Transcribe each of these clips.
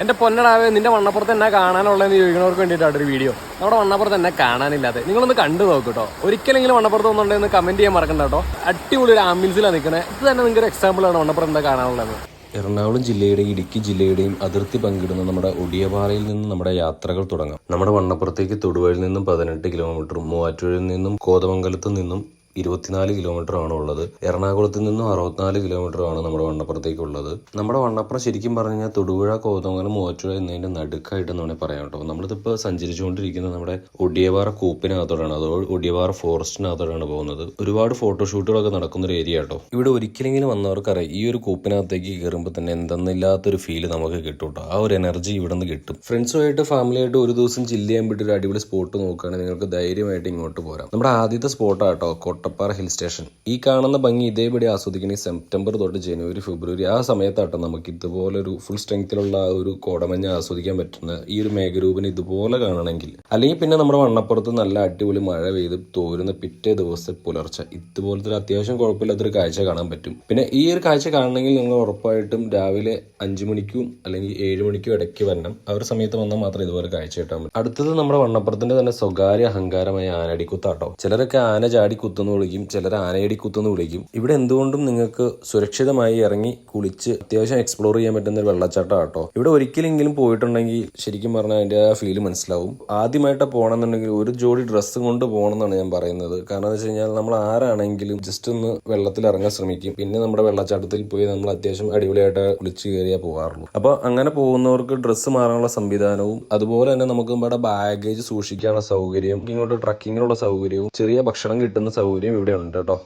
എന്റെ പൊന്നടാവേ നിന്റെ വണ്ണപ്പുറത്ത് എന്നെ കാണാനുള്ളതെന്ന് ചോദിക്കുന്നവർക്ക് വേണ്ടിയിട്ടാണ് ഒരു വീഡിയോ നമ്മുടെ വണ്ണപ്പുറത്ത് എന്നെ കാണാനില്ലാതെ നിങ്ങളൊന്ന് കണ്ടു നോക്ക് കേട്ടോ ഒരിക്കലെങ്കിലും വണ്ണപ്പുറത്ത് ഒന്നുണ്ടെന്ന് കമന്റ് ചെയ്യാൻ മറക്കണ്ട കേട്ടോ അടിപൊളി ഒരു ആംബുലൻസിലാണ് നിൽക്കുന്നത് ഇത് തന്നെ നിങ്ങൾക്ക് ഒരു എക്സാമ്പിളാണ് വണ്ണപ്പുറത്ത് എന്താ കാണാനുള്ളത്. എറണാകുളം ജില്ലയുടെ ഇടുക്കി ജില്ലയുടെയും അതിർത്തി പങ്കിടുന്ന നമ്മുടെ ഒടിയപാറയിൽ നിന്ന് നമ്മുടെ യാത്രകൾ തുടങ്ങാം. നമ്മുടെ വണ്ണപ്പുറത്തേക്ക് തൊടുവഴിൽ നിന്നും പതിനെട്ട് കിലോമീറ്ററും മൂവാറ്റുപുഴയിൽ നിന്നും കോതമംഗലത്തു നിന്നും ഇരുപത്തിനാല് കിലോമീറ്റർ ആണ് ഉള്ളത്. എറണാകുളത്ത് നിന്നും അറുപത്തിനാല് കിലോമീറ്റർ ആണ് നമ്മുടെ വണ്ണപ്പുറത്തേക്ക് ഉള്ളത് നമ്മുടെ വണ്ണപ്പുറം ശരിക്കും പറഞ്ഞു കഴിഞ്ഞാൽ തൊടുപുഴ കോതമംഗലം മൂവാറ്റുപുഴ എന്നതിന്റെ നടുക്കായിട്ട് എന്ന് വേണമെങ്കിൽ പറയാം കേട്ടോ. നമ്മളിതിപ്പോൾ സഞ്ചരിച്ചുകൊണ്ടിരിക്കുന്നത് നമ്മുടെ ഒടിയവാറ കൂപ്പിനകത്തോടാണ് അതോ ഒടിയവാറ ഫോറസ്റ്റിനകത്തോടാണ് പോകുന്നത്. ഒരുപാട് ഫോട്ടോഷൂട്ടുകളൊക്കെ നടക്കുന്ന ഒരു ഏരിയ കേട്ടോ. ഇവിടെ ഒരിക്കലെങ്കിലും വന്നവർക്കറിയാം ഈ ഒരു കൂപ്പിനകത്തേക്ക് കയറുമ്പോൾ തന്നെ എന്തെന്നില്ലാത്തൊരു ഫീൽ നമുക്ക് കിട്ടും കേട്ടോ. ആ ഒരു എനർജി ഇവിടെ നിന്ന് കിട്ടും. ഫ്രണ്ട്സുമായിട്ട് ഫാമിലിയായിട്ട് ഒരു ദിവസം ചില്ല് ചെയ്യാൻ പറ്റിയ ഒരു അടിപൊളി സ്പോട്ട് നോക്കുകയാണെങ്കിൽ നിങ്ങൾക്ക് ധൈര്യമായിട്ട് ഇങ്ങോട്ട് പോരാം. നമ്മുടെ ആദ്യത്തെ സ്പോട്ടാണ് കേട്ടോ കൊട്ടപ്പാറ ഹിൽ സ്റ്റേഷൻ ഈ കാണുന്ന ഭംഗി ഇതേപടി ആസ്വദിക്കണമെങ്കിൽ സെപ്റ്റംബർ തൊട്ട് ജനുവരി ഫെബ്രുവരി ആ സമയത്താട്ടോ നമുക്ക് ഇതുപോലൊരു ഫുൾ സ്ട്രെങ്ത്തിലുള്ള ഒരു കോടമഞ്ഞ് ആസ്വദിക്കാൻ പറ്റുന്ന ഈ ഒരു മേഘരൂപിന് ഇതുപോലെ കാണണമെങ്കിൽ. അല്ലെങ്കിൽ പിന്നെ നമ്മുടെ വണ്ണപ്പുറത്ത് നല്ല അടിപൊളി മഴ പെയ്ത് തോരുന്ന പിറ്റേ ദിവസത്തെ പുലർച്ചെ. ഇതുപോലത്തെ അത്യാവശ്യം കുഴപ്പമില്ലാത്തൊരു കാഴ്ച കാണാൻ പറ്റും. പിന്നെ ഈ ഒരു കാഴ്ച കാണണമെങ്കിൽ നിങ്ങൾ ഉറപ്പായിട്ടും രാവിലെ അഞ്ചു മണിക്കും അല്ലെങ്കിൽ ഏഴ് മണിക്കും ഇടയ്ക്ക് വരണം. ആ ഒരു സമയത്ത് വന്നാൽ മാത്രമേ ഇതുപോലെ കാഴ്ച കിട്ടാൻ പറ്റും. അടുത്തത് നമ്മുടെ വണ്ണപ്പുറത്തിന്റെ തന്നെ സ്വകാര്യ അഹങ്കാരമായ ആനടിക്കുത്താട്ടോ ചിലരൊക്കെ ആന ചാടി കുത്തുന്നു വിളിക്കും ചിലർ ആനയടി കുത്തുന്നു വിളിക്കും. ഇവിടെ എന്തുകൊണ്ടും നിങ്ങൾക്ക് സുരക്ഷിതമായി ഇറങ്ങി കുളിച്ച് അത്യാവശ്യം എക്സ്പ്ലോർ ചെയ്യാൻ പറ്റുന്ന ഒരു വെള്ളച്ചാട്ടം ആട്ടോ ഇവിടെ ഒരിക്കലെങ്കിലും പോയിട്ടുണ്ടെങ്കിൽ ശരിക്കും പറഞ്ഞാൽ അതിന്റെ ആ ഫീൽ മനസ്സിലാവും. ആദ്യമായിട്ട് പോകണമെന്നുണ്ടെങ്കിൽ ഒരു ജോഡി ഡ്രസ്സ് കൊണ്ട് പോകണം എന്നാണ് ഞാൻ പറയുന്നത്. കാരണം എന്ന് വെച്ച് കഴിഞ്ഞാൽ നമ്മൾ ആരാണെങ്കിലും ജസ്റ്റ് ഒന്ന് വെള്ളത്തിൽ ഇറങ്ങാൻ ശ്രമിക്കും. പിന്നെ നമ്മുടെ വെള്ളച്ചാട്ടത്തിൽ പോയി നമ്മൾ അത്യാവശ്യം അടിപൊളിയായിട്ട് കുളിച്ച് കയറിയാൽ പോകാറുള്ളൂ. അപ്പോൾ അങ്ങനെ പോകുന്നവർക്ക് ഡ്രസ്സ് മാറാനുള്ള സംവിധാനവും അതുപോലെ തന്നെ നമുക്ക് ഇവിടെ ബാഗേജ് സൂക്ഷിക്കാനുള്ള സൗകര്യം ഇങ്ങോട്ട് ട്രക്കിങ്ങിനുള്ള സൗകര്യവും ചെറിയ ഭക്ഷണം കിട്ടുന്ന സൗകര്യം ഇവിടെ ഉണ്ട് കേട്ടോ.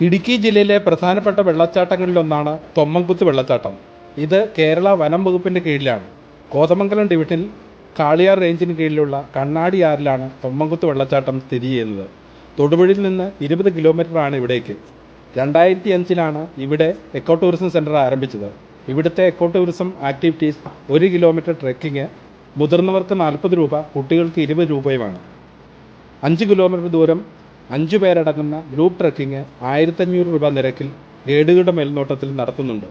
ഇടുക്കി ജില്ലയിലെ പ്രധാനപ്പെട്ട വെള്ളച്ചാട്ടങ്ങളിലൊന്നാണ് തൊമ്മൻകുത്ത് വെള്ളച്ചാട്ടം. ഇത് കേരള വനം വകുപ്പിന്റെ കീഴിലാണ്. കോതമംഗലം ഡിവിഷനിൽ കാളിയാർ റേഞ്ചിന് കീഴിലുള്ള കണ്ണാടിയാറിലാണ് തൊമ്മൻകുത്ത് വെള്ളച്ചാട്ടം സ്ഥിതി ചെയ്യുന്നത്. തൊടുപുഴയിൽ നിന്ന് ഇരുപത് കിലോമീറ്ററാണ് ഇവിടേക്ക്. രണ്ടായിരത്തി അഞ്ചിലാണ് ഇവിടെ എക്കോ ടൂറിസം സെന്റർ ആരംഭിച്ചത്. ഇവിടുത്തെ എക്കോ ടൂറിസം ആക്ടിവിറ്റീസ് ഒരു കിലോമീറ്റർ ട്രെക്കിങ് മുതിർന്നവർക്ക് നാൽപ്പത് രൂപ കുട്ടികൾക്ക് ഇരുപത് രൂപയുമാണ്. അഞ്ച് കിലോമീറ്റർ ദൂരം അഞ്ചു പേരടങ്ങുന്ന ഗ്രൂപ്പ് ട്രക്കിംഗ് ആയിരത്തഞ്ഞൂറ് രൂപ നിരക്കിൽ ഗൈഡുകളുടെ മേൽനോട്ടത്തിൽ നടത്തുന്നുണ്ട്.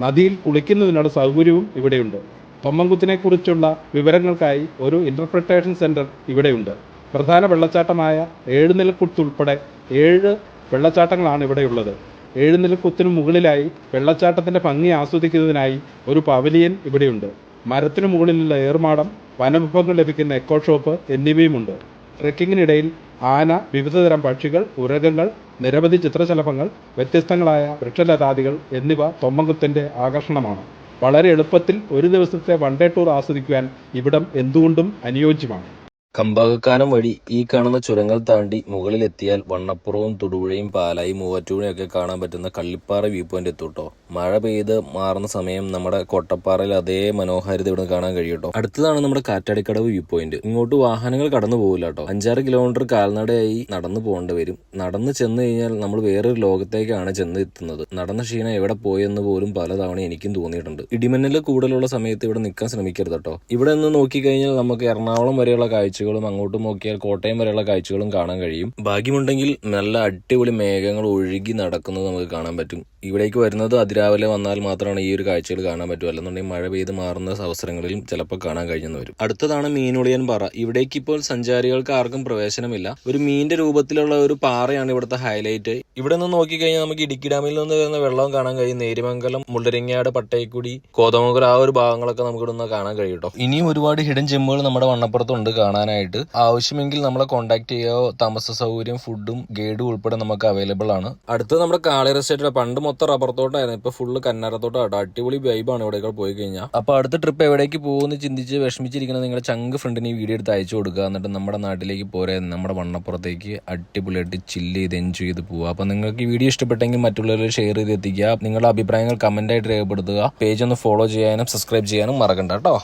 നദിയിൽ കുളിക്കുന്നതിനുള്ള സൗകര്യവും ഇവിടെയുണ്ട്. തൊമ്മൻകുത്തിനെക്കുറിച്ചുള്ള വിവരങ്ങൾക്കായി ഒരു ഇന്റർപ്രിട്ടേഷൻ സെന്റർ ഇവിടെയുണ്ട്. പ്രധാന വെള്ളച്ചാട്ടമായ ഏഴുനിലക്കുത്ത് ഉൾപ്പെടെ ഏഴ് വെള്ളച്ചാട്ടങ്ങളാണ് ഇവിടെയുള്ളത്. ഏഴുനിലക്കുത്തിനു മുകളിലായി വെള്ളച്ചാട്ടത്തിന്റെ ഭംഗി ആസ്വദിക്കുന്നതിനായി ഒരു പവലിയൻ ഇവിടെയുണ്ട്. മരത്തിനു മുകളിലുള്ള ഏർമാടം വനവിഭവങ്ങൾ ലഭിക്കുന്ന എക്കോ ഷോപ്പ് എന്നിവയുമുണ്ട്. ട്രെക്കിങ്ങിനിടയിൽ ആന വിവിധതരം പക്ഷികൾ ഉരകങ്ങൾ നിരവധി ചിത്രശലഭങ്ങൾ വ്യത്യസ്തങ്ങളായ വൃക്ഷലതാദികൾ എന്നിവ തൊമ്മങ്കുത്തിന്റെ ആകർഷണമാണ്. വളരെ എളുപ്പത്തിൽ ഒരു ദിവസത്തെ വൺ ഡേ ടൂർ ആസ്വദിക്കുവാൻ ഇവിടം എന്തുകൊണ്ടും അനുയോജ്യമാണ്. കമ്പകക്കാനം വഴി ഈ കാണുന്ന ചുരങ്ങൾ താണ്ടി മുകളിലെത്തിയാൽ വണ്ണപ്പുറവും തൊടുപുഴയും പാലായി മൂവാറ്റുപുഴയും ഒക്കെ കാണാൻ പറ്റുന്ന കള്ളിപ്പാറ വ്യൂ പോയിന്റ് എത്തൂട്ടോ. മഴ പെയ്ത് മാറുന്ന സമയം നമ്മുടെ കൊട്ടപ്പാറയിൽ അതേ മനോഹാരിത ഇവിടെ കാണാൻ കഴിയൂട്ടോ. അടുത്തതാണ് നമ്മുടെ കാറ്റാടിക്കടവ് വ്യൂ പോയിന്റ് ഇങ്ങോട്ട് വാഹനങ്ങൾ കടന്നു പോകില്ല കേട്ടോ. അഞ്ചാറ് കിലോമീറ്റർ കാൽനടയായി നടന്നു പോകേണ്ടി വരും. നടന്നു ചെന്ന് കഴിഞ്ഞാൽ നമ്മൾ വേറൊരു ലോകത്തേക്കാണ് ചെന്ന് എത്തുന്നത്. നടന്ന ക്ഷീണം എവിടെ പോയെന്ന് പോലും പലതവണ എനിക്കും തോന്നിയിട്ടുണ്ട്. ഇടിമിന്നൽ കൂടുതലുള്ള സമയത്ത് ഇവിടെ നിൽക്കാൻ ശ്രമിക്കരുത് കേട്ടോ. ഇവിടെ നിന്ന് നോക്കിക്കഴിഞ്ഞാൽ നമുക്ക് എറണാകുളം വരെയുള്ള കാഴ്ചകളും അങ്ങോട്ടും നോക്കിയാൽ കോട്ടയം വരെയുള്ള കാഴ്ചകളും കാണാൻ കഴിയും. ഭാഗ്യമുണ്ടെങ്കിൽ നല്ല അടിപൊളി മേഘങ്ങൾ ഒഴുകി നടക്കുന്നത് നമുക്ക് കാണാൻ പറ്റും. ഇവിടേക്ക് വരുന്നത് അതിരാവിലെ വന്നാൽ മാത്രമാണ് ഈ ഒരു കാഴ്ചകൾ കാണാൻ പറ്റുക അല്ലെന്നുണ്ടെങ്കിൽ മഴ പെയ്ത് മാറുന്ന അവസരങ്ങളിലും ചിലപ്പോൾ കാണാൻ കഴിഞ്ഞെന്ന് വരും. അടുത്തതാണ് മീനുളിയൻ പാറ. ഇവിടേക്ക് ഇപ്പോൾ സഞ്ചാരികൾക്ക് ആർക്കും പ്രവേശനമില്ല. ഒരു മീനിന്റെ രൂപത്തിലുള്ള ഒരു പാറയാണ് ഇവിടുത്തെ ഹൈലൈറ്റ്. ഇവിടെ നിന്ന് നോക്കിക്കഴിഞ്ഞാൽ നമുക്ക് ഇടുക്കി ഡാമിൽ നിന്ന് വരുന്ന വെള്ളവും കാണാൻ കഴിയും. നേരിമംഗലം മുള്ളരിങ്ങാട് പട്ടയക്കുടി കോതമംഗലം ആ ഒരു ഭാഗങ്ങളൊക്കെ നമുക്ക് ഇവിടെ നിന്ന് കാണാൻ കഴിയും കേട്ടോ. ഇനിയും ഒരുപാട് ഹിഡൻ ജിമ്മുകൾ നമ്മുടെ വണ്ണപ്പുറത്തുണ്ട് കാണാനായിട്ട്. ആവശ്യമെങ്കിൽ നമ്മളെ കോൺടാക്ട് ചെയ്യുക. താമസ സൗകര്യം ഫുഡും ഗൈഡും ഉൾപ്പെടെ നമുക്ക് അവൈലബിൾ ആണ്. അടുത്തത് നമ്മുടെ കാളി എസ്റ്റേറ്റിലെ പണ്ട് മൊത്തം റബ്ബർ തോട്ടായിരുന്നു ഇപ്പൊ ഫുള്ള് കന്നറത്തോട്ടാട്ടോ അടിപൊളി വൈബാണ് ഇവിടേക്ക് പോയി കഴിഞ്ഞാൽ അപ്പൊ അടുത്ത ട്രിപ്പ് എവിടേക്ക് പോകുമെന്ന് ചിന്തിച്ച് വിഷമിച്ചിരിക്കുന്ന നിങ്ങളുടെ ചങ്ക് ഫ്രണ്ടിന് ഈ വീഡിയോ എടുത്ത് അയച്ചു കൊടുക്കുക. എന്നിട്ട് നമ്മുടെ നാട്ടിലേക്ക് പോരെ. നമ്മുടെ വണ്ണപ്പുറത്തേക്ക് അടിപൊളിയായിട്ട് ചില്ല് ചെയ്ത് എൻജോയ് ചെയ്ത് പോവുക. അപ്പൊ നിങ്ങൾക്ക് ഈ വീഡിയോ ഇഷ്ടപ്പെട്ടെങ്കിൽ മറ്റുള്ളവരിൽ ഷെയർ ചെയ്ത് എത്തിക്കുക. നിങ്ങളുടെ അഭിപ്രായങ്ങൾ കമന്റ് ആയിട്ട് രേഖപ്പെടുത്തുക. പേജ് ഒന്ന് ഫോളോ ചെയ്യാനും സബ്സ്ക്രൈബ് ചെയ്യാനും മറക്കണ്ട കേട്ടോ.